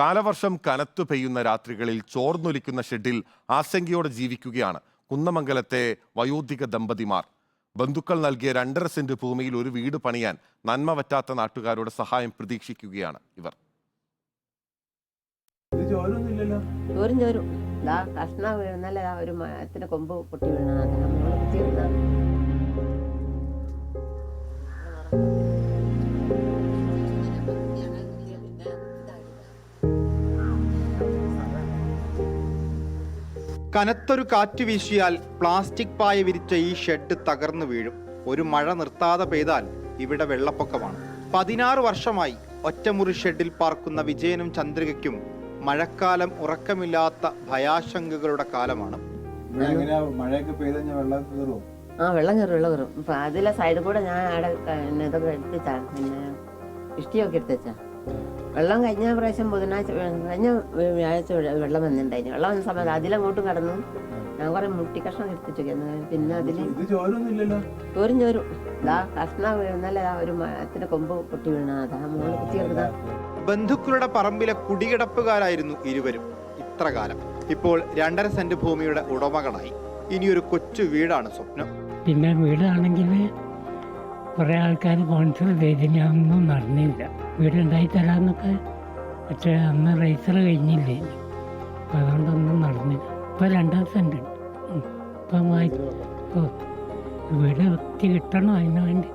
കാലവർഷം കനത്തു പെയ്യുന്ന രാത്രികളിൽ ചോർന്നൊലിക്കുന്ന ഷെഡിൽ ആശങ്കയോടെ ജീവിക്കുകയാണ് കുന്നമംഗലത്തെ വയോധിക ദമ്പതിമാർ. ബന്ധുക്കൾ നൽകിയ രണ്ടര സെന്റ് ഭൂമിയിൽ ഒരു വീട് പണിയാൻ നന്മ പറ്റാത്ത നാട്ടുകാരുടെ സഹായം പ്രതീക്ഷിക്കുകയാണ് ഇവർ. ചോരും ചോരും ദാ കഷ്ണ വീഴുന്നല്ല ഒരു മരത്തിന് കൊമ്പ് പൊട്ടി വീണത് കനത്തൊരു കാറ്റ് വീശിയാൽ പ്ലാസ്റ്റിക് പായ വിരിച്ച ഈ ഷെഡ് തകർന്നു വീഴും. ഒരു മഴ നിർത്താതെ പെയ്താൽ ഇവിടെ വെള്ളപ്പൊക്കമാണ്. പതിനാറ് വർഷമായി ഒറ്റമുറി ഷെഡിൽ പാർക്കുന്ന വിജയനും ചന്ദ്രികയ്ക്കും മഴക്കാലം ഉറക്കമില്ലാത്ത ഭയാശങ്കകളുടെ കാലമാണ്. മഴയൊക്കെ പെയ്ത് വെള്ളം കയറുമോ ആ വെള്ളം കയറും വെള്ളം കയറും. അപ്പൊ അതിലെ സൈഡിൽ കൂടെ ഞാൻ അവിടെ ഇതൊക്കെ എടുത്തുവെച്ചാ പിന്നെ ഇഷ്ടിയൊക്കെ എടുത്തുവെച്ചാ വെള്ളം കഴിഞ്ഞ പ്രാവശ്യം ബുധനാഴ്ച കഴിഞ്ഞ വ്യ- വ്യാഴാഴ്ച വെള്ളം വന്നിട്ടുണ്ടായിരുന്നു വെള്ളം വന്ന സമയത്ത് അതിലങ്ങോട്ടും കടന്നു. ഞാൻ കുറെ മുട്ടി കഷ്ണം എടുത്തിട്ട് പിന്നെ അതിൽ ചോരും ചോരും. ദാ കഷ്ണ വീഴുന്നല്ല ഒരു മരത്തിന്റെ കൊമ്പ് പൊട്ടി വീണ. അതാ മോൾ ബന്ധുക്കളുടെ പറമ്പിലെ കുടികിടപ്പുകാരായിരുന്നു ഇരുവരും. ഇത്ര കാലം. ഇപ്പോൾ രണ്ടര സെന്റ് ഭൂമിയുടെ ഉടമകളായി. ഇനിയൊരു കൊച്ചു വീടാണ് സ്വപ്നം. പിന്നെ വീടാണെങ്കിൽ കുറേ ആൾക്കാർ കോൺസിൽ ചെയ്തിനൊന്നും നടന്നില്ല. വീടുണ്ടായി തരാമെന്നൊക്കെ പക്ഷേ അന്ന് റേസർ കഴിഞ്ഞില്ലേ? അപ്പം അതുകൊണ്ടൊന്നും നടന്നില്ല. ഇപ്പം രണ്ടാം സെന്റ് ഉണ്ട്. ഇപ്പം ഓ വീട് വൃത്തി കിട്ടണം അതിന് വേണ്ടി?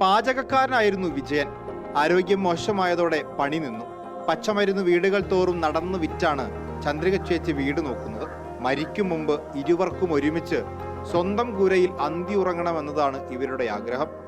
പാചകക്കാരനായിരുന്നു വിജയൻ. ആരോഗ്യം മോശമായതോടെ പണി നിന്നു. പച്ചമരുന്ന് വീടുകൾ തോറും നടന്നു വിറ്റാണ് ചന്ദ്രിക ചേച്ചി വീട് നോക്കുന്നത്. മരിക്കും മുമ്പ് ഇരുവർക്കും ഒരുമിച്ച് സ്വന്തം കൂരയിൽ അന്തി ഉറങ്ങണമെന്നതാണ് ഇവരുടെ ആഗ്രഹം.